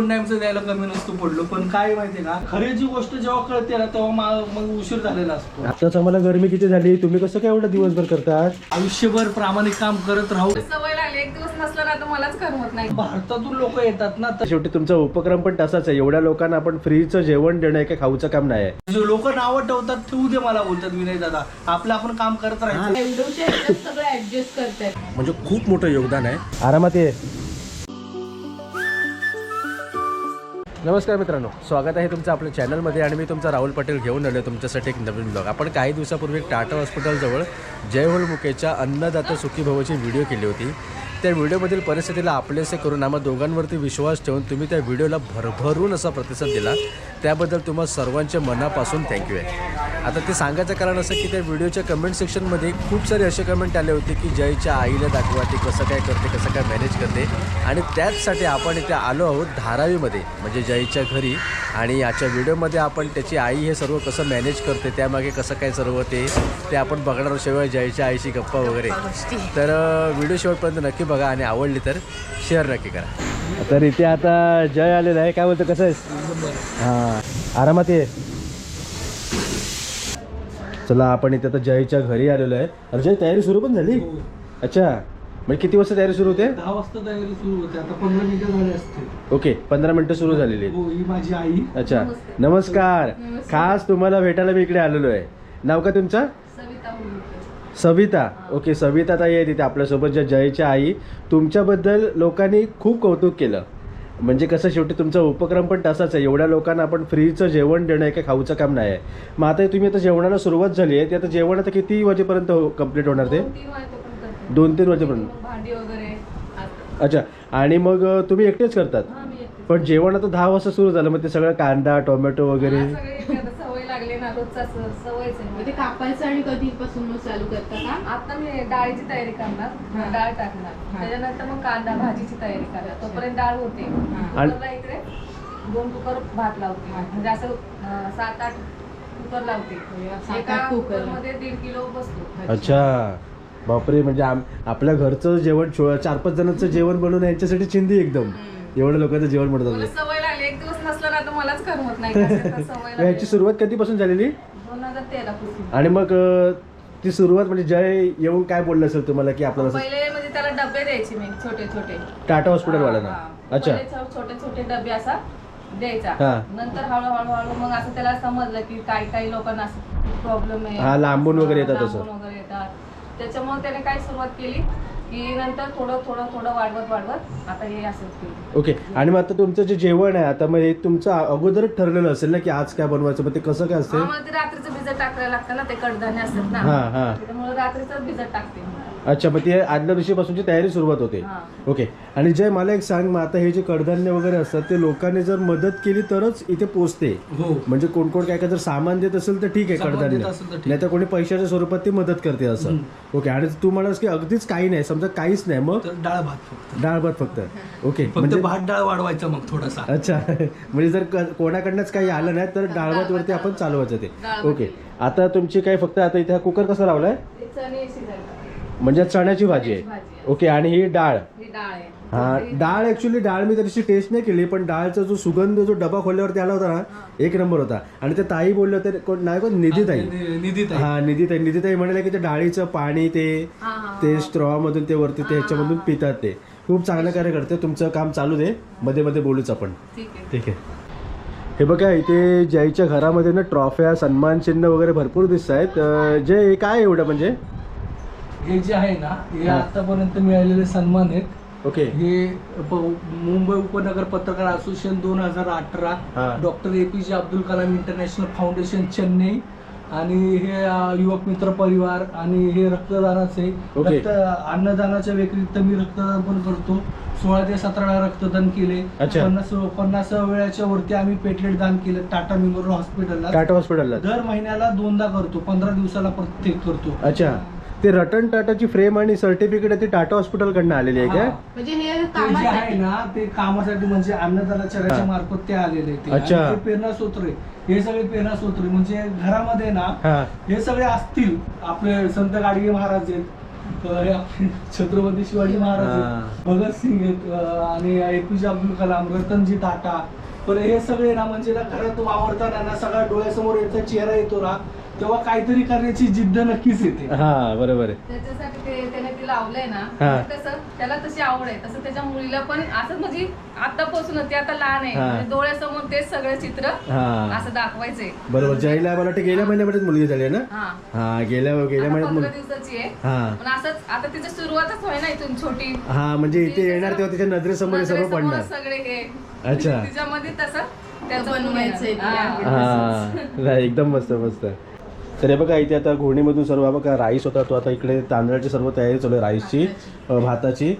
दोन टाइमचं द्यायला कमी नसतो पडलो पण काय माहितीये का? खरी जी गोष्ट जेव्हा कळते ना तेव्हा मा- मग उशीर झालेला असतो. आताच आम्हाला गरमी किती झाली? तुम्ही कसं काय एवढं दिवसभर करतात? आयुष्यभर प्रामाणिक काम करत राहू. सवय लागली एक दिवस नसला ना तर मलाच करमत नाही. भारतातून लोक येतात ना तर शेवटी तुमचा उपक्रम पण तसाच आहे. एवढ्या लोकांना आपण फ्रीचं जेवण देणं काही खाऊचं काम नाही आहे. जे लोक नावं ठेवतात ठेवू दे मला बोलतात विनय दादा. आपलं आपण काम करत राहायचं. ह्याच्यात सगळं ऍडजस्ट करतायत. म्हणजे खूप मोठं योगदान आहे. आरामात ये. नमस्कार मित्रांनो स्वागत आहे तुमचं आपल्या चॅनलमध्ये आणि मी तुमचा राहुल पटेल घेऊन आलो तुमच्यासाठी एक नवीन ब्लॉग आपण काही दिवसापूर्वी टाटा हॉस्पिटलजवळ जयहोल मुकेच्या अन्नदाता सुखी भवची व्हिडिओ केली होती. त्या व्हिडिओमधील परिस्थितीला आपलेसे करून आम्हा दोघांवरती विश्वास ठेवून तुम्ही त्या व्हिडिओला भरभरून असा प्रतिसाद दिला. त्याबद्दल तुम्हा सर्वांचे मनापासून थँक्यू आहे. आता ते सांगायचं कारण असं की त्या व्हिडिओच्या कमेंट सेक्शनमध्ये खूप सारे असे कमेंट आले होते की जयच्या आईला दाखवा ती कसं काय करते कसं काय मॅनेज करते. आणि त्याचसाठी आपण इथे आलो आहोत धारावीमध्ये म्हणजे जयच्या घरी. आणि आजच्या व्हिडिओमध्ये आपण त्याची आई हे सर्व कसं मॅनेज करते त्यामागे कसं काय सर्व ते ते आपण बघणार शिवाय जयच्या आईची गप्पा वगैरे. तर व्हिडिओ शेवटपर्यंत नक्की बघा आणि आवडली तर शेअर नक्की करा. तर इथे आता जय आलेला आहे. काय बोलतो? कसं आहेस? हां. आरामात ये. चला आपण इथे आता जयच्या घरी आलेलो आहे. अरे जय तयारी सुरू पण झाली? अच्छा. म्हणजे किती वाजता तयारी सुरू होते? दहा वाजता तयारी सुरू होते. आता पंधरा मिनिटं झाले असते ओके पंधरा मिनटं सुरू झालेली. हो ही माझी आई. अच्छा. नमस्कार. खास तुम्हाला भेटायला मी इकडे आलेलो आहे. नाव का तुमचं? सविता ओके सविता ताई आहे तिथे आपल्यासोबत ज्या जयच्या आई तुमच्याबद्दल लोकांनी खूप कौतुक केलं. म्हणजे कसं शेवटी तुमचा उपक्रम पण तसाच आहे. एवढ्या लोकांना आपण फ्रीचं जेवण देणं हे काही खाऊचं काम नाही आहे. मग आता तुम्ही आता जेवणाला सुरुवात झाली आहे. ते आता जेवण आता किती वाजेपर्यंत कंप्लीट होणार ते? दोन तीन वाजेपर्यंत. अच्छा आणि मग तुम्ही एकटेच करतात? हा. पण जेवण आता दहा वाजता सुरू झालं. मग ते सगळं कांदा टोमॅटो वगैरे? रोजचा सवयच आहे. ते कापायचं आणि कधीपासून मग चालू करता का? आता मी डाळीची तयारी करणार. हा. डाळ टाकणार. हा. त्याच्यानंतर मग कांदा भाजीची तयारी करणार. तोपर्यंत डाळ होते. कुकरला इकडे दोन कुकर भात लावते. हा. म्हणजे असं सात आठ कुकर लावते. सात एका आठ कुकर. मध्ये दीड किलो बसतो. अच्छा. बापरे म्हणजे आम आपल्या घरचं जेवण चार पाच जणांचं जेवण बनवणं यांच्यासाठी चिंदी एकदम. एवढं लोकांचं जेवण मला बनवतात सवय लागली. एक दिवस नसला ना तर मलाच करमत नाही सवय लागली. सुरुवात कधीपासून झालेली? दोन हजार तेरा पासून. आणि मग अं, ती सुरुवात म्हणजे जय येऊन काय बोललं असेल तुम्हाला की आपल्याला असं पहिले म्हणजे त्याला डबे द्यायचे मी छोटे छोटे. टाटा हॉस्पिटलवाल्यांना. हा. अच्छा. पहिले छो- छोटे छोटे डबे असा द्यायचा. हा. नंतर हळूहळू हळू मग असं त्याला समजलं की काही काही लोकांना असं प्रॉब्लेम आहे. हा, लांबून वगैरे येतात असं. लांबून वगैरे येतात. त्याच्यामुळे त्याने काय सुरुवात केली? की नंतर थोडं थोडं थोडं वाढवत वाढवत आता हे असं केलं ओके. आणि मग आता तुमचं जे जेवण आहे आता मग हे तुमचं अगोदरच ठरलेलं असेल ना की आज काय बनवायचं? मग ते कसं काय असते आम्हाला ते रात्रीचं भिजत टाकायला लागतं ना ते कडधान्य असतात ना. हा हा. त्याच्यामुळे रात्रीच भिजत टाकते. मी. अच्छा मग ती आदल्या दिवशीपासूनची तयारी सुरुवात होते. हा. ओके. आणि जय मला एक सांग मग आता हे जे कडधान्य वगैरे असतात ते लोकांनी जर मदत केली तरच इथे पोचते. हो. म्हणजे कोण कोण काय काय जर सामान देत असेल तर ठीक आहे सामान कडधान्य. देत असेल तर ठीक. नाही तर कोणी पैशाच्या स्वरूपात ती मदत करते असं. ओके आणि तू म्हणास की अगदीच काही नाही समजा काहीच नाही मग? तर डाळ भात फक्त. डाळ भात फक्त. ओके फक्त म्हणजे भात डाळ वाढवायचा मग थोडासा. अच्छा म्हणजे जर क- कोणाकडनंच काही आलं नाही तर डाळ भात वरती आपण चालवायचं ते. ओके आता तुमची काय फक्त आता इथे हा कुकर कसा लावलाय? म्हणजे चण्याची भाजी आहे. भाजी आहे. ओके आणि ही डाळ. ही डाळ आहे. हा डाळ ऍक्च्युली डाळ मी तशी टेस्ट नाही केली पण डाळचा जो सुगंध जो डबा खोलल्यावरती आला होता ना एक नंबर होता. आणि ते ताई बोलले होते कोण नाही कोण? निधी ताई निधी ताई हा निधी ताई निधी ताई म्हणाले की ते डाळीचं पाणी ते हा, हा, ते स्ट्रॉ मधून ते वरती ते ह्याच्यामधून पितात ते. खूप चांगलं कार्य करते. तुमचं काम चालू दे. मध्ये मध्ये बोलूच आपण. ठीक आहे. ठीक आहे. हे बघा इथे जयच्या घरामध्ये ना ट्रॉफ्या सन्मान चिन्ह वगैरे भरपूर दिसत आहेत जय हे काय एवढं म्हणजे? हे जे आहे ना हे हा. आतापर्यंत मिळालेले सन्मान आहेत. ओके. हे प- मुंबई उपनगर पत्रकार असोसिएशन दोन हजार अठरा हा. Doctor A P J Abdul Kalam international foundation Chennai. आणि हे अ, युवक मित्र परिवार आणि हे रक्तदानाचे ओके. रक्त अन्नदानाच्या व्यतिरिक्त मी रक्तदान पण करतो. सोळा ते सतरा रक्तदान केले. अच्छा. पन्नास पन्नास वेळाच्या वरती आम्ही पेटलेट दान केलं टाटा मेमोरियल हॉस्पिटलला. टाटा हॉस्पिटलला. दर महिन्याला दोनदा करतो पंधरा दिवसाला प्रत्येक करतो. अच्छा. ते रतन टाटाची फ्रेम आणि सर्टिफिकेट आहे ती टाटा हॉस्पिटल कडनं आलेली आहे हा. काय म्हणजे हे ते जे आहे कामासाठी ना ते कामासाठी म्हणजे अन्नदानाच्या हा. मार्फत ते आलेले ते. अच्छा. आणि ते हे सगळे प्रेरणा सूत्रे. म्हणजे घरामध्ये ना हा. हे सगळे असतील. आपले संत गाडगे महाराज आहेत. हे आपले छत्रपती शिवाजी महाराज आहेत. भगतसिंग आहेत अं, आणि ए पी जे अब्दुल कलाम रतनजी टाटा. पण हे सगळे ना म्हणजे ना घरात वावरताना ना सगळ्या डोळ्यासमोर याचा चेहरा येतो ना तेव्हा काहीतरी करण्याची जिद्द नक्कीच येते. हा बरोबर आहे. त्याच्यासाठी ते त्याने ती लावलंय ना हा. कसं त्याला तशी आवड आहे. तसं त्याच्या मुलीला पण असं म्हणजे आतापासून ती आता लहान आहे. हा. म्हणजे डोळ्यासमोर तेच सगळं चित्र हा. असं दाखवायचंय. बरोबर. जयला मला वाटतं गेल्या महिन्यामध्येच मुलगी झाली आहे ना? हा. हा गेल्या गेल्या आता महिन्यात पंधरा मुलगी दिवसाची आहे. हा. पण असंच आता तिची सुरुवातच होय ना इथून छोटी. हा म्हणजे इथे येणार तेव्हा तिच्या नजरेसमोर हे सर्व नजरेसमोर पडणार. सगळे हे. अच्छा. तिच्यामध्ये तसं त्याचं बनवायचंय. हा. नाही, एकदम मस्त मस्त. तर हे बघा इथे आता घोणीमधून सर्व बघा राईस होता तो आता इकडे तांदळाची सर्व तयारी चालू आहे राईसची भाताची.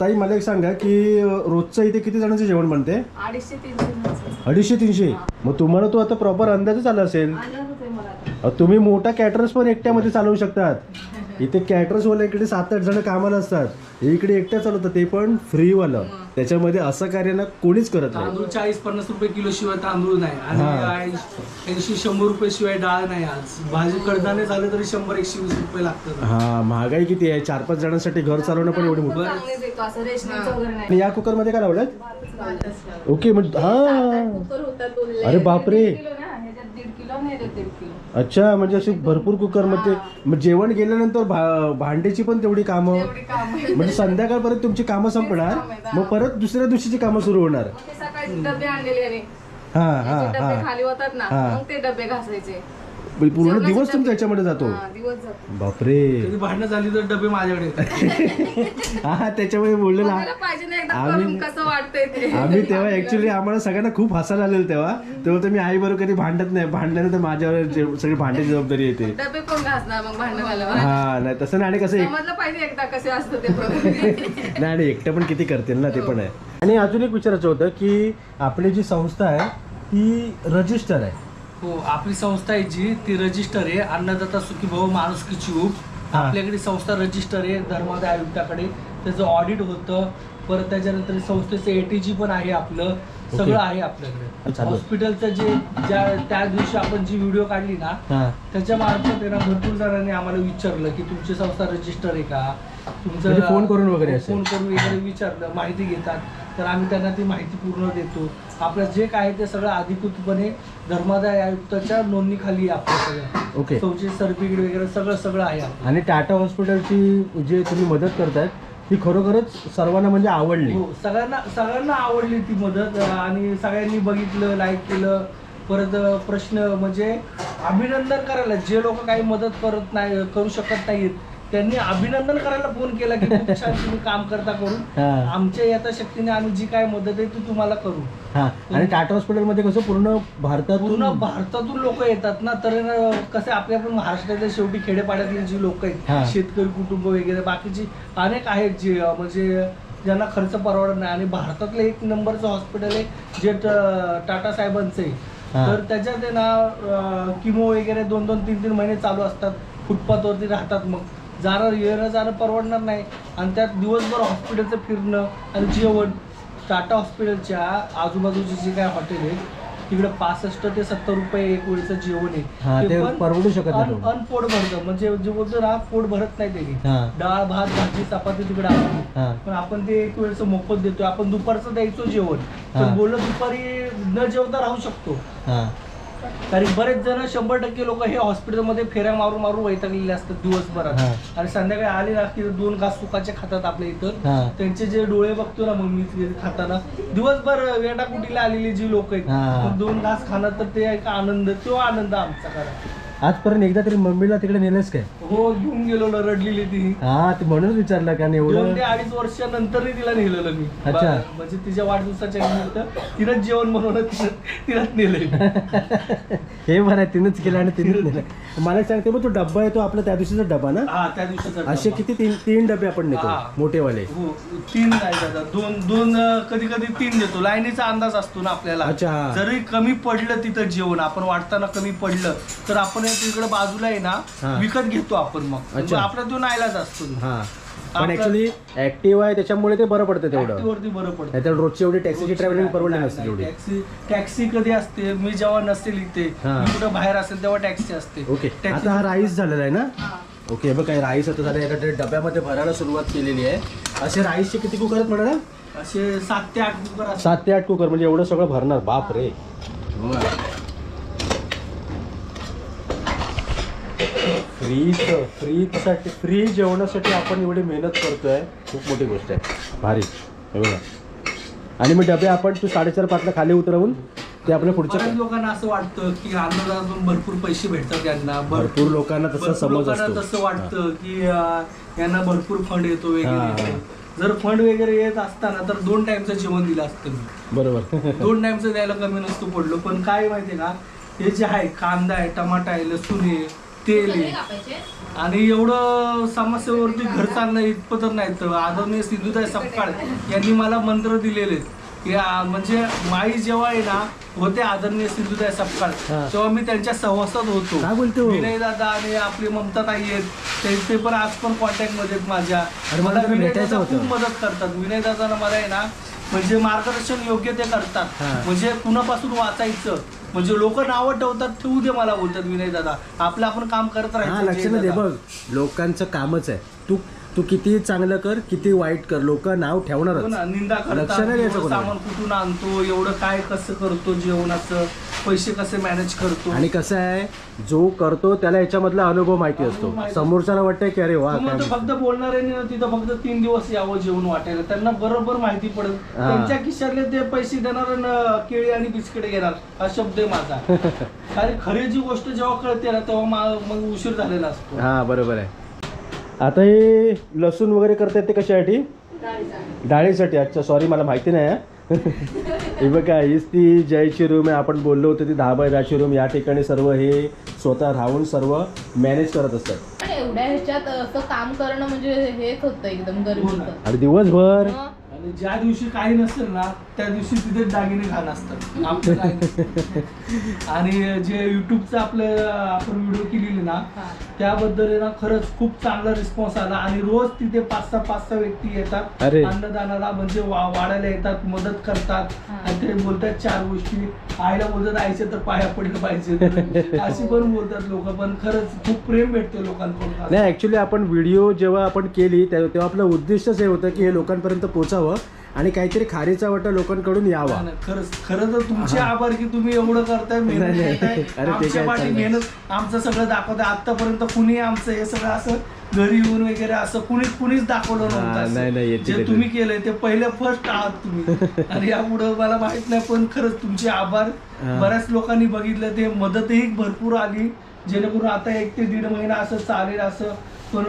ताई मला एक सांगा की रोजचं इथे किती जणांचं जेवण बनते? अडीचशे तीनशे मग तुम्हाला तो आता प्रॉपर अंदाजच आला असेल तुम्ही मोठा कॅटरर्स पण एकट्यामध्ये चालवू शकतात. इथे कॅटरर्स वाले इकडे सात आठ जण कामाला असतात. इकडे एकट्या चालवतात ते पण फ्री वालं त्याच्यामध्ये असं कार्य ना कोणीच करत नाही. तांदूळ चाळीस पन्नास रुपये किलो शिवाय तांदूळ नाही. हा. आणि ऐंशी शंभर रुपये शिवाय डाळ नाही आज. भाजी कडधान्य झाले तरी शंभर एकशे वीस रुपये लागतात. हा महागाई किती आहे? चार पाच जणांसाठी घर चालवणं पण एवढी मोठी. पण चांगले देतो असं रेशनिंगचं वगैरे नाही. आणि या कुकरमध्ये काय लावलं ओके म्हणजे हा. कुकर होता तो अरे बापरे दीड किलो ना ह्याच्यात दीड किलो नाही अच्छा म्हणजे असे भरपूर कुकरमध्ये मग जेवण गेल्यानंतर भा- भांड्याची पण तेवढी कामं? म्हणजे संध्याकाळपर्यंत तुमची कामं संपणार मग परत दुसऱ्या दिवशीची कामं सुरू होणार. मग ते सकाळी डबे आणलेले आणि हा हा डबे हा. खाली होतात ना हा. मग ते डबे घासायचे. म्हणजे पूर्ण दिवस तुमचा याच्यामध्ये जातो. हा, दिवस जातो. बापरे. कधी भांडणं झाली तर डबे माझ्याकडे. येतात हा त्याच्यामुळे बोललेला बघायला पाहिजे ना एकदा आम्ही- करून कसं वाटतंय ते. आम्ही तेव्हा ऍक्च्युली आम्हाला सगळ्यांना खूप हसायला आलेलं तेव्हा. तेव्हा तर मी आई बरोबर कधी भांडत नाही. भांडल्यानंतर माझ्यावर जे- सगळी भांड्याची जबाबदारी येते. डबे कोण घासणार मग भांडण झाल्यावर? हा नाही तसं नाही. आणि कसं एक समजलं पाहिजे एकदा कसे असतं ते प्रॉब्लेम. नाही आणि एकटं पण किती करतील ना ते पण आहे. आणि अजून एक विचारायचं होतं की आपली जी संस्था आहे ती रजिस्टर आहे. हो आपली संस्था आहे जी ती रजिस्टर आहे. अन्नदाता सुखी भाऊ माणुसकीची ऊब. आपल्याकडे संस्था रजिस्टर आहे धर्मादाय आयुक्ताकडे. त्याचं ऑडिट होतं. परत त्याच्यानंतर संस्थेचं एटीजी पण आहे आपलं सगळं आहे आपल्याकडे. हॉस्पिटलचं जे ज्या त्या दिवशी आपण जी व्हिडिओ काढली ना हा. त्याच्या मार्फत आहे ना भरपूर जणांनी आम्हाला विचारलं की तुमची संस्था रजिस्टर आहे का? तुमचं म्हणजे फोन करून वगैरे. फोन करून वगैरे विचारलं माहिती घेतात. तर आम्ही त्यांना ती माहिती पूर्ण देतो. आपलं जे काय आहे ते सगळं अधिकृतपणे धर्मादाय आयुक्ताच्या नोंदणीखाली आहे आपलं सगळं. ओके. चौचे सर्टिफिकेट वगैरे सगळं सगळं आहे आपलं. आणि टाटा हॉस्पिटलची जे तुम्ही मदत करतायत ती खरोखरच सर्वांना म्हणजे आवडली. हो सगळ्यांना सगळ्यांना आवडली ती मदत आणि सगळ्यांनी बघितलं लाईक केलं. परत प्रश्न म्हणजे अभिनंदन करायला. जे लोक काही मदत करत नाही करू शकत नाहीत त्यांनी अभिनंदन करायला फोन केला की खूप छान तुम्ही काम करता करून. हा. आमच्या येता शक्तीने आम्ही जी काय मदत आहे ती तुम्हाला करू. हा. आणि टाटा हॉस्पिटलमध्ये कसं पूर्ण भारतातून पूर्ण भारतातून लोक येतात ना तर कसं आपल्या पण महाराष्ट्रातल्या शेवटी खेडेपाड्यातली जी लोक हा. आहेत शेतकरी कुटुंब वगैरे बाकीची अनेक आहेत जे अं, म्हणजे ज्यांना खर्च परवडत नाही. आणि भारतातलं एक नंबरचं हॉस्पिटल आहे जे ट- टाटा साहेबांचं आहे. हा. तर त्याच्यात आहे ना किमो वगैरे दोन दोन तीन तीन महिने चालू असतात. फुटपाथवरती राहतात मग. जाणं येणं जाणं परवडणार नाही. आणि त्यात दिवसभर हॉस्पिटलचं फिरणं आणि जेवण. टाटा हॉस्पिटलच्या आजूबाजूचे जे काय हॉटेल आहे तिकडे पासष्ट ते सत्तर रुपये एक वेळचं जेवण हा, आहे ते पण परवडू शकत नाही अन- तेवढं. अनपोट भरतं. म्हणजे जे बोलतो ना पोट भरत नाही त्यांनी हा. डाळ भात भाजी चपाती तिकडे हा. पण आपण ते एक वेळचं मोफत देतोय. आपण दुपारचं द्यायचो जेवण. हा. पण बोललं दुपारी न जेवता राहू शकतो. हा. कारण बरेच जण शंभर टक्के लोक हे हॉस्पिटलमध्ये फेऱ्या मारून मारून वैतागलेले असतात दिवसभरात. आणि संध्याकाळी आले ना की दोन घास सुकाचे खातात आपल्या इथं. त्यांचे जे डोळे बघतो ना मग मी खाताना दिवसभर वेटा कुटीला आलेली जी लोक आहेत दोन घास खाणं तर ते एक आनंद तो आनंद आमचा खरा आजपर्यंत एकदा तरी मम्मीला तिकडे नेलंच काय? हो घेऊन गेलो ना रडलेली ती. हा ते म्हणूनच विचारलं कारण दोन एवढं? ते अडीच वर्षानंतरही तिला नेलेलं मी. अच्छा. बा- म्हणजे तिच्या वाढदिवसाच्या निमित्त तिनंच जेवण बनवलं तिनं तिनंच नेलंय हे बरं आहे तिनंच केलं आणि तिनंच नेलं. मला एक सांगते मग तो डब्बा आहे तो आपला त्या दिवशीचा डबा ना? हा त्या दिवसाचा असे. किती तीन तीन डबे आपण नेतो हा. मोठेवाले. हो तीन नाही दादा दोन दोन कधी कधी तीन देतो. लाईनीचा अंदाज असतो ना आपल्याला. अच्छा, हा. जरी कमी पडलं तिथं जेवण आपण वाटताना कमी पडलं तर आपण तिकडे बाजूला आहे ना. विकत घेतो आपण मग. अच्छा. मग आपला तो नाईलाज असतो हा. पण आपलं- ऍक्च्युली ऍक्टिव्ह आहे त्याच्यामुळे ते बरं पडतं तेवढं. वरती बरं पडतं. नाहीतर रोजची एवढी टॅक्सीची ट्रॅव्हलिंग परवडली नसते तेवढी टॅक्सी टॅक्सी कधी असते? मी जेव्हा नसेल इथे हा. मी कुठं बाहेर असेल तेव्हा टॅक्सी असते. ओके टॅक्सी आता हा राईस झालेला आहे ना? ओके बघ काय राईस आता झालं एका डब्यामध्ये भरायला सुरुवात केलेली आहे. असे राईसचे किती कुकर आहेत म्हणाला? असे सात ते आठ कुकर असतात. सात ते आठ कुकर म्हणजे एवढं सगळं भरणार. बाप रे फ्रीज फ्रीजसाठी फ्री जेवणासाठी आपण एवढी मेहनत करतोय. खूप मोठी गोष्ट आहे. भारी. हे बघा. आणि मग डबे आपण तू साडेचार पाचला खाली उतरवून ते आपल्या पुढच्या बऱ्याच लोकांना असं वाटतं की अन्नदानातून भरपूर पैसे भेटतात त्यांना भरपूर लोकांना तसा भरपूर समज लोकांना असतो. तसं वाटतं की अं, यांना भरपूर फंड येतो वगैरे. हा. जर फंड वगैरे येत असताना तर दोन टाइमचं जेवण दिलं असतं मी. बरोबर. दोन टाइमचं द्यायला कमी नसतं पडलो. पण काय माहितीये का हे जे आहे कांदा आहे टमाटा आहे लसूण आहे तेल आहे आणि एवढं समस्येवरती घर चालणं इतपत नाही. तर आदरणीय सिद्धूताई सपकाळ यांनी मला मंत्र दिलेले. आ- म्हणजे माई जेव्हा आहे ना होते आदरणीय सिद्धूताई सपकाळ. हा. तेव्हा मी त्यांच्या सहवासात होतो. काय बोलतो? विनय दादा आणि आपली ममता ताई आहेत. ते- ते पण आज पण कॉन्टॅक्टमध्ये आहेत माझ्या. मला विनय भेटायचं दादा होतं. खूप मदत करतात. विनय दादाला मला आहे ना म्हणजे मार्गदर्शन योग्य ते करतात. हा. म्हणजे कुणापासून वाचायचं? म्हणजे लोक नावं ठेवतात ठेवू दे मला बोलतात विनय दादा. आपलं आपण काम करत हा राहायचं लक्ष जय नाही दे दादा. बघ. लोकांचं कामच आहे. तू तू किती चांगलं कर किती वाईट कर लोक नाव हो ना, ठेवणारच निंदा लक्ष करतात नाही द्यायचं एवढं कोणाला. सामान कुठून आणतो एवढं काय कसं करतो जेवणाचं? पैसे कसे मॅनेज करतो? आणि कसं आहे जो करतो त्याला याच्यामधला अनुभव माहिती अनुभव असतो. माहिती. समोरच्याला वाटतंय की अरे वा तो म्हणतो काय फक्त बोलणाऱ्यांनी ना तिथं फक्त तीन दिवस यावं जेवण वाटायला. त्यांना बरोबर माहिती पडत हा. त्यांच्या खिशातले ते पैसे देणार केळी आणि बिस्किट घेणार. हा शब्द आहे माझा. कारण खरी जी गोष्ट जेव्हा कळते ना तेव्हा मा- मग उशीर झालेला असतो. हा बरोबर आहे. आता हे लसूण वगैरे करतायत ते कशासाठी? डाळीसाठी. अच्छा सॉरी मला माहिती नाही हा. हे बघा हीच ती जयची रूम आहे. आपण बोललो होतो ती दहा बाय दहाची रूम या ठिकाणी सर्व हे स्वतः राहून सर्व मॅनेज करत असतात. एवढ्या ह्याच्यात असं काम करणं म्हणजे हेच होतं एकदम गरजेचं आणि दिवसभर? ज्या दिवशी काही नसेल ना त्या दिवशी तिथे दागिने घाण असतात. नसतं. आणि जे युट्यूबचं आपलं आपण व्हिडिओ केलेली ना. त्याबद्दल आहे ना खरंच खूप चांगला रिस्पॉन्स आला. आणि रोज तिथे पाच सहा पाच सहा व्यक्ती येतात. अरे. अन्नदानाला म्हणजे वा- वाढायला येतात मदत करतात. आणि ते बोलतात चार गोष्टी. आईला बोलतात आईचे तर पाया पडलं पाहिजे अशी पण बोलतात लोक. पण खरंच खूप प्रेम भेटते लोकांकडून. नाही ॲक्च्युली आपण व्हिडिओ जेव्हा आपण केली त्या- तेव्हा आपलं उद्दिष्टच हे होतं की हे लोकांपर्यंत पोचावं. आणि काहीतरी खारीचा वाटा लोकांकडून यावा खरंच खरं तर तुमचे आभार की तुम्ही एवढं करताय मेहनत. घेताय. आमच्या पाठी आमचं सगळं दाखवतंय आतापर्यंत कुणी आमचं हे सगळं असं घरी येऊन वगैरे असं कुणीच कुणीच दाखवलं नव्हतं नाही, नाही, असं. येते, जे येते. तुम्ही केलंय ते पहिले फर्स्ट आहात तुम्ही आणि यापुढे मला माहीत नाही पण खरंच तुमचे आभार हा. बऱ्याच लोकांनी बघितलं ते मदतही भरपूर आली जेणेकरून आता एक ते दीड महिना असं चालेल असं पण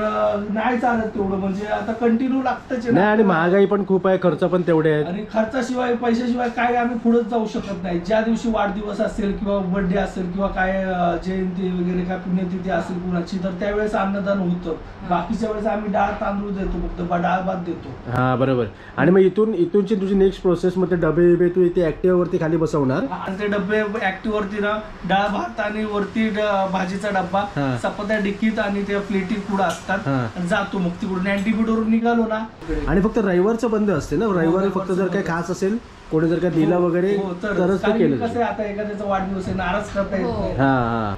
नाही चालत तेवढं. म्हणजे आता कंटिन्यू लागतच आहे. नाही आणि महागाई पण खूप आहे खर्च पण तेवढे आहेत. आणि खर्चाशिवाय पैशाशिवाय काय आम्ही पुढेच जाऊ शकत नाही. ज्या दिवशी वाढदिवस असेल किंवा बर्थडे असेल किंवा काय जयंती वगैरे काय पुण्यतिथी असेल कुणाची तर त्यावेळेस अन्नदान होतं. बाकीच्या वेळेस आम्ही डाळ तांदूळ देतो फक्त. डाळ भात देतो. हा बरोबर. आणि मग इथून इथूनची तुझी नेक्स्ट प्रोसेस मध्ये डबे बिबे तू इथे ऍक्टिव्ह वरती खाली बसवणार? आणि ते डबे ऍक्टिव्ह वरती ना डाळ भात आणि वरती ड- भाजीचा डब्बा हा. चपात्या डिक्कीत आणि त्या प्लेटी पुढे असतात. हा. आणि जातो मग तिकडून अँटीबीडवरून निघालो ना. आणि फक्त रविवारचं बंद असते ना? रविवारी फक्त जर काही खास असेल कोणी जर काही दिलं वगैरे हो, तर तरच ते कारण की केलं कसं जातं. आहे आता एखाद्याचा वाढदिवस आहे नाराज करता येत हो. नाही. हा हा.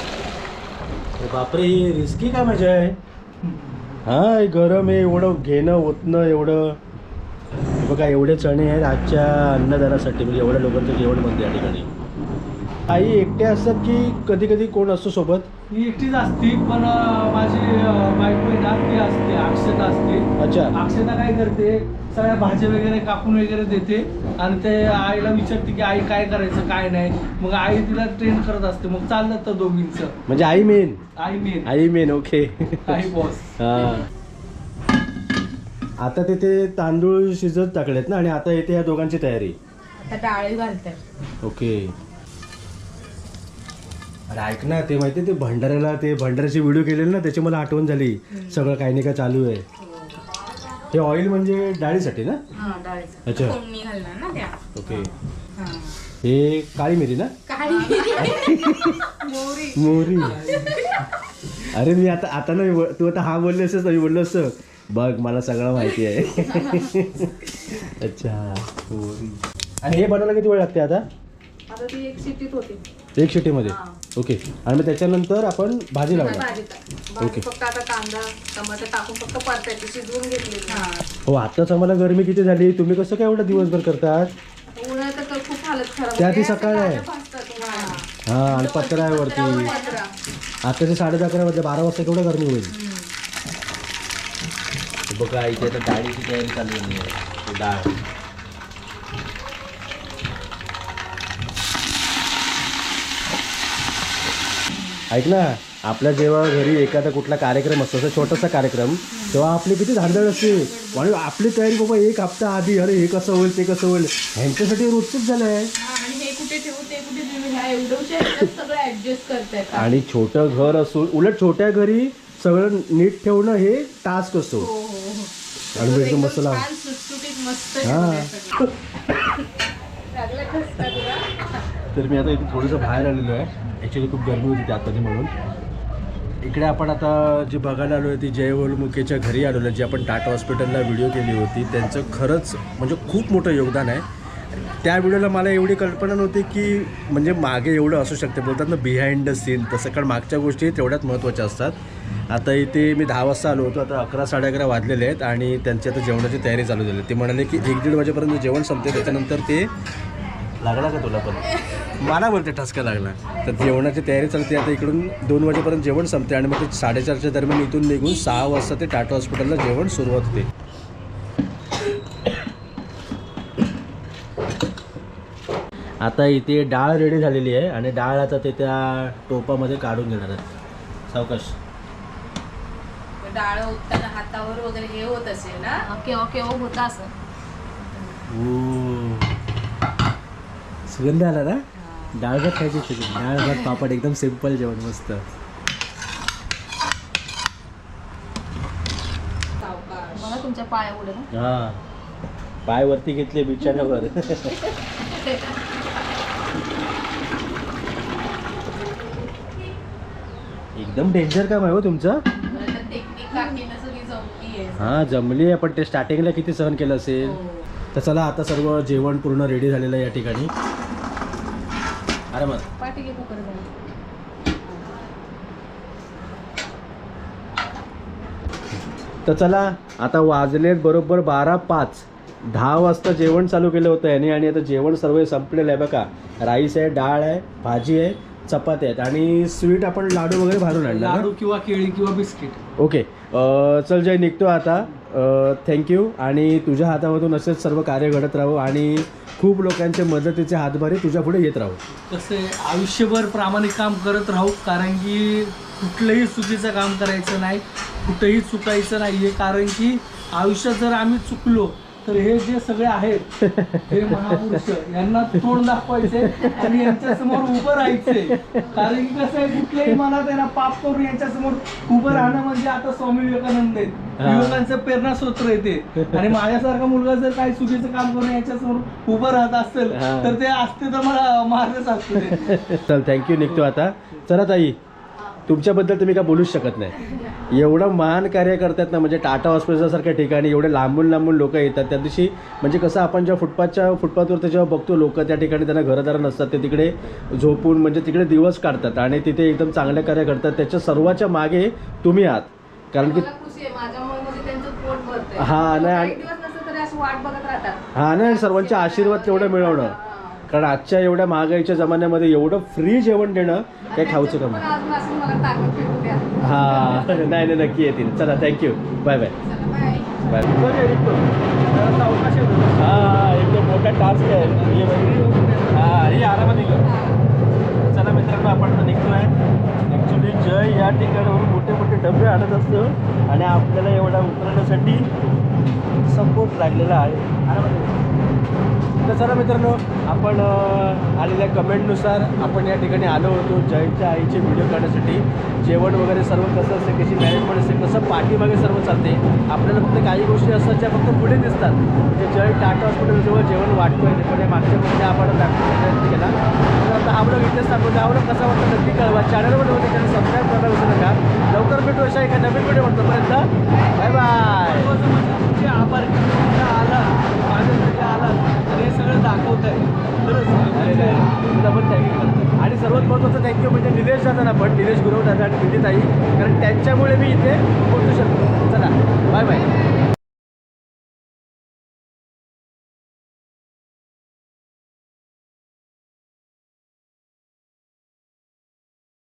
अरे बापरे ही रिस्की काय मजा आहे? हा हे गरम आहे एवढं घेणं ओतणं एवढं. हे बघा एवढे चणे आहेत आजच्या अन्नदानासाठी म्हणजे एवढ्या लोकांचं जेवण बनते या ठिकाणी. आई एकटे असतात की कधी कधी कोण असतो सोबत? ही एकटीच असती पण अं, माझी अं, बायको आहे ना ती असते अक्षता असते. अच्छा. अक्षता काय करते? सगळ्या भाज्या वगैरे कापून वगैरे देते. आणि ते आईला विचारते की आई काय करायचं काय नाही? मग आई तिला ट्रेन करत असते. मग चाललं तर दोघींचं. म्हणजे आई मेन आई मेन आई मेन ओके आई बॉस हा. आता तिथे तांदूळ शिजत टाकलेत ना आणि आता येते या दोघांची तयारी. आता डाळी घालतात ओके अरे ऐक ना ते माहिती ते भंडाऱ्याला ते भंडाऱ्याची व्हिडिओ केलेली ना त्याची मला आठवण झाली. सगळं काही नाही काय चालू आहे. हे ऑइल म्हणजे डाळीसाठी ना? हा डाळीचं. अच्छा. फोडणी घालणार ना त्या. ओके. हा. हे काळी मिरी ना? काळी मोहरी. मोरी. अरे मी आता आता नाही बोल- तू आता हा बोलले असंच नाही बोललो असं बघ मला सगळं माहिती आहे. अच्छा. मोरी आणि हे बनवायला किती वेळ लागते आता? आता ती एक सिटीत होती. एक शिटीमध्ये हा. ओके आणि मग त्याच्यानंतर आपण भाजी लावणार भाजी टाक. भाजी ओके. फक्त आता कांदा टमाटर टाकून फक्त परतायची शिजवून घेतली हो आत्ताच आम्हाला गरमी किती झाली तुम्ही कसं काय एवढं दिवसभर करतात उन्हाळ्यात तर खूप हालत खराब त्या होते. ती सकाळ आहे. भाजतात उन्हाळ्यात. हां आणि पत्रा आहे वरती पत्रा. आताचे साडे अकरा वाजले बारा वाजता केवढं गरमी होईल बघा इथे आता डाळीची तयारी चालू आहे डाळ ऐक ना आपल्या जेव्हा घरी एखादा कुठला कार्यक्रम असतो असं छोटासा कार्यक्रम तेव्हा आपली किती धांदळ असते. आणि आपली तयारी बाबा एक हप्ता आधी अरे हे कसं होईल ते कसं होईल. ह्यांच्यासाठी रोजच झालं आहे आणि छोटं घर असून उलट छोट्या घरी सगळं नीट ठेवणं हे टास्क असतो. हो हो हो. आणि मस्त हा. तर मी आता इथे थोडंसं बाहेर आलेलो आहे. ॲक्च्युली खूप गरमी होती त्या म्हणून. इकडे आपण आता जे बघायला आलो आहे ती जयवलमुखेच्या घरी आलेलो आहे जी आपण टाटा हॉस्पिटलला व्हिडिओ केली होती. त्यांचं खरंच म्हणजे खूप मोठं योगदान आहे. त्या व्हिडिओला मला एवढी कल्पना नव्हती की म्हणजे मागे एवढं असू शकते. बोलतात ना बिहाइंड द सीन तसं कारण मागच्या गोष्टी तेवढ्याच महत्त्वाच्या असतात. आता इथे मी दहा वाजता आलो होतो आता अकरा साडे अकरा वाजलेले आहेत आणि त्यांची आता जेवणाची तयारी चालू झाली. ते म्हणाले की एक दीड वाजेपर्यंत जेवण संपते त्याच्यानंतर ते लागला का तुला पण? मला बोलते ठसका लागला. तर जेवणाची तयारी चालते. आता इकडून दोन वाजेपर्यंत जेवण संपते आणि मग ते साडेचारच्या दरम्यान इथून निघून सहा वाजता ते टाटा हॉस्पिटलला जेवण सुरुवात होते. आता इथे डाळ रेडी झालेली आहे आणि डाळ आता ते त्या टोपामध्ये काढून घेणार आहेत. सावकाश. डाळ ओतताना हातावर वगैरे हे होत असेल ना? केव्हा केव्हा होता असं ओ. सुगंध आला ना? डाळ भात खायची सुगंध डाळ भात पापड एकदम सिंपल जेवण मस्त. तुमच्या पाया उडे ना. हा. पाय वरती घेतले बिचाऱ्यावर एकदम डेंजर काम आहे हो तुमचं. हा जमली आहे पण ते स्टार्टिंगला किती सहन केलं असेल? हो. तर चला आता सर्व जेवण पूर्ण रेडी झालेलं आहे या ठिकाणी. अरे मग पाठी घे कुकर तर चला आता वाजलेत बरोबर बारा पाच. दहा वाजता जेवण चालू केलं होतं याने आणि आता जेवण सर्व संपलेलं आहे बघा. राईस आहे डाळ आहे भाजी आहे चपात्या आहेत आणि स्वीट आपण लाडू वगैरे भारून आणला? लाडू किंवा केळी किंवा बिस्किट. ओके. अ, चल जय निघतो आता. थँक्यू आणि तुझ्या हातामधून असेच सर्व कार्य घडत राहू आणि खूप लोकांच्या मदतीचे हातभारी तुझ्या पुढे येत राहू. तसे आयुष्यभर प्रामाणिक काम करत राहू कारण की कुठलंही चुकीचं काम करायचं नाही कुठंही चुकायचं नाही आहे कारण की आयुष्यात जर आम्ही चुकलो तर हे जे सगळे आहेत हे महापुरुष यांना तोंड दाखवायचे आणि यांच्या समोर उभं राहायचे. कारण की कसं आहे कुठल्याही मनात आहे ना पाप करून यांच्या समोर उभं राहणं म्हणजे आता स्वामी विवेकानंद आहेत. विवेकांचं प्रेरणा स्रोत्र येते. आणि माझ्यासारखा मुलगा जर काही चुकीचं काम करून यांच्या समोर उभं राहत असेल. तर ते असते तर मला मारलंच असते चल थँक्यू निघतो आता. चला ताई. तुमच्याबद्दल तुम्ही काय बोलूच शकत नाही. एवढं महान कार्य करतात ना म्हणजे टाटा हॉस्पिटलसारख्या ठिकाणी एवढे लांबून लांबून लोक येतात. त्या दिवशी म्हणजे कसं आपण जेव्हा फुटपाथच्या फुटपाथवरती जेव्हा बघतो लोक त्या ठिकाणी त्यांना घरदार नसतात. ते तिकडे झोपून म्हणजे तिकडे दिवस काढतात आणि तिथे एकदम चांगले कार्य करतात. त्याच्या सर्वाच्या मागे तुम्ही आहात. कारण की म्हणजे हा, नाही, हा ना सर्वांचे आशीर्वाद तेवढं मिळवणं. कारण आजच्या एवढ्या महागाईच्या जमान्यामध्ये एवढं फ्री जेवण देणं काही खाऊचं काम हा नाही नाही नक्की येतील. चला थँक्यू बाय बाय चला बाय बाय हा एकदम मोठा टास्क आहे. हा हे आरामात निघ. चला मित्रांनो आपण आता निघतोय. ॲक्च्युली जय या ठिकाणावरून मोठे मोठे डबे आणत असतो. आणि आपल्याला एवढा उतरण्यासाठी सपोर्ट लागलेला आहे. आरामात. तर चला मित्रांनो आपण आलेल्या कमेंटनुसार आपण या ठिकाणी आलो होतो जयच्या आईचे व्हिडिओ काढण्यासाठी जेवण वगैरे सर्व कसं असते कशी मॅनेजमेंट असते कसं पाठीमागे सर्व चालते आपल्याला फक्त काही गोष्टी असतात ज्या फक्त पुढे दिसतात. म्हणजे जय टाटा हॉस्पिटलजवळ जेवण वाटतो आहे पण हे मागच्या गोष्टी आपण दाखवण्याचा प्रयत्न केला. तर आता हा ब्लॉग इथेच सांगतो आवडत कसा वाटतं नक्की कळवा. चॅनलवर होते त्याला सबस्क्राईब करायला विसरू नका. लवकर भेटू अशा एका नवीन व्हिडिओ म्हणतोपर्यंत बाय बाय तुमचे आभार. की आला. हे सगळं दाखवत आहे अरे आहे तुला पण थँक्यू करतो आणि सर्वात महत्त्वाचं थँक्यू म्हणजे निलेश दादा पण निलेश गुरव दादा आणि विनीताई कारण त्यांच्यामुळे मी इथे पोहोचू शकतो चला बाय बाय